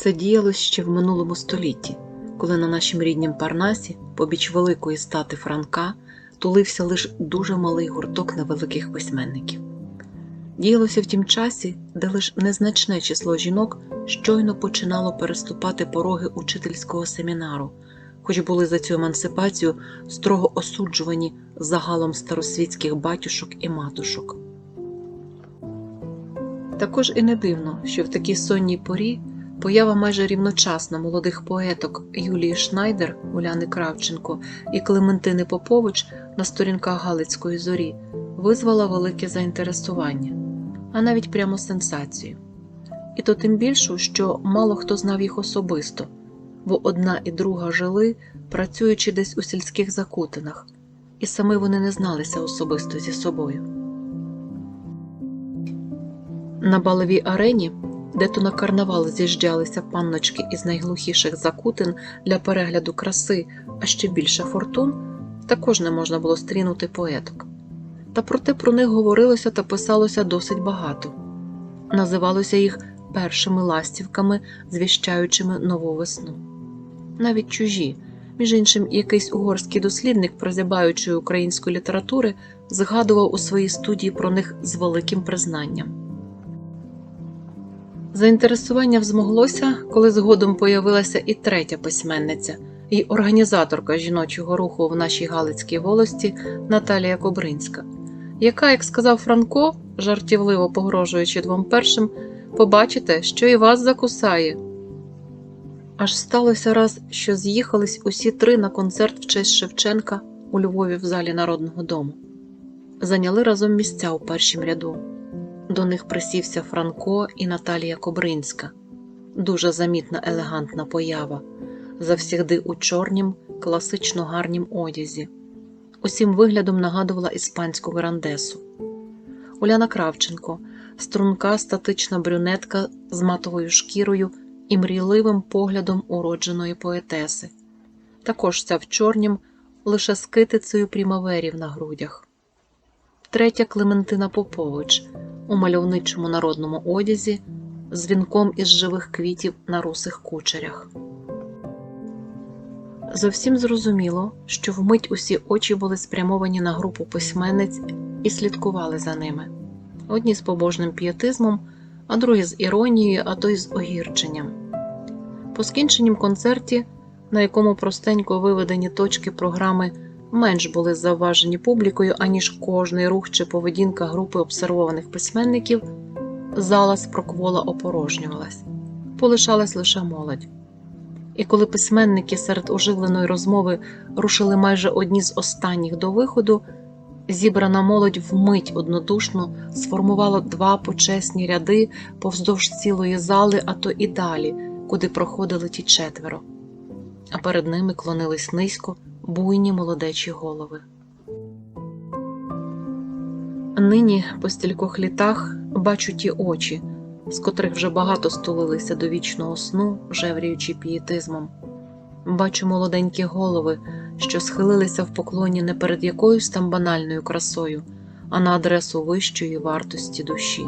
Це діялось ще в минулому столітті, коли на нашім ріднім Парнасі, побіч великої стати Франка, тулився лише дуже малий гурток невеликих письменників. Діялося в тім часі, де лише незначне число жінок щойно починало переступати пороги учительського семінару, хоч були за цю емансипацію строго осуджувані загалом старосвітських батюшок і матушок. Також і не дивно, що в такій сонній порі поява майже рівночасна молодих поеток Юлії Шнайдер, Уляни Кравченко і Клементини Попович на сторінках Галицької зорі визвала велике заінтересування, а навіть прямо сенсацію. І то тим більше, що мало хто знав їх особисто, бо одна і друга жили, працюючи десь у сільських закутинах, і сами вони не зналися особисто зі собою. На баловій арені, де то на карнавал з'їжджалися панночки із найглухіших закутин для перегляду краси, а ще більше фортун, також не можна було стрінути поеток. Та проте про них говорилося та писалося досить багато. Називалося їх першими ластівками, звіщаючими нову весну. Навіть чужі, між іншим, якийсь угорський дослідник, прозябаючої української літератури, згадував у своїй студії про них з великим признанням. Заінтересування взмоглося, коли згодом появилася і третя письменниця, і організаторка жіночого руху в нашій Галицькій волості Наталія Кобринська, яка, як сказав Франко, жартівливо погрожуючи двом першим, побачите, що і вас закусає. Аж сталося раз, що з'їхались усі три на концерт в честь Шевченка у Львові в залі Народного дому. Зайняли разом місця у першім ряду. До них присівся Франко і Наталія Кобринська, дуже замітна елегантна поява, завсігди у чорнім, класично гарнім одязі. Усім виглядом нагадувала іспанську грандесу. Уляна Кравченко, струнка статична брюнетка з матовою шкірою і мрійливим поглядом уродженої поетеси, також вся в чорнім, лише з китицею прімаверів на грудях. Третя Клементина Попович у мальовничому народному одязі з вінком із живих квітів на русих кучерях. Зовсім зрозуміло, що вмить усі очі були спрямовані на групу письменниць і слідкували за ними. Одні з побожним пієтизмом, а другі з іронією, а то й з огірченням. По скінченнім концерті, на якому простенько виведені точки програми менш були завважені публікою, аніж кожний рух чи поведінка групи обсервованих письменників, зала спроквола опорожнювалась, полишалась лише молодь. І коли письменники серед оживленої розмови рушили майже одні з останніх до виходу, зібрана молодь вмить однодушно сформувала два почесні ряди повздовж цілої зали, а то і далі, куди проходили ті четверо, а перед ними клонились низько буйні молодечі голови. Нині по стількох літах бачу ті очі, з котрих вже багато стулилися до вічного сну, жевріючи пієтизмом. Бачу молоденькі голови, що схилилися в поклоні не перед якоюсь там банальною красою, а на адресу вищої вартості душі.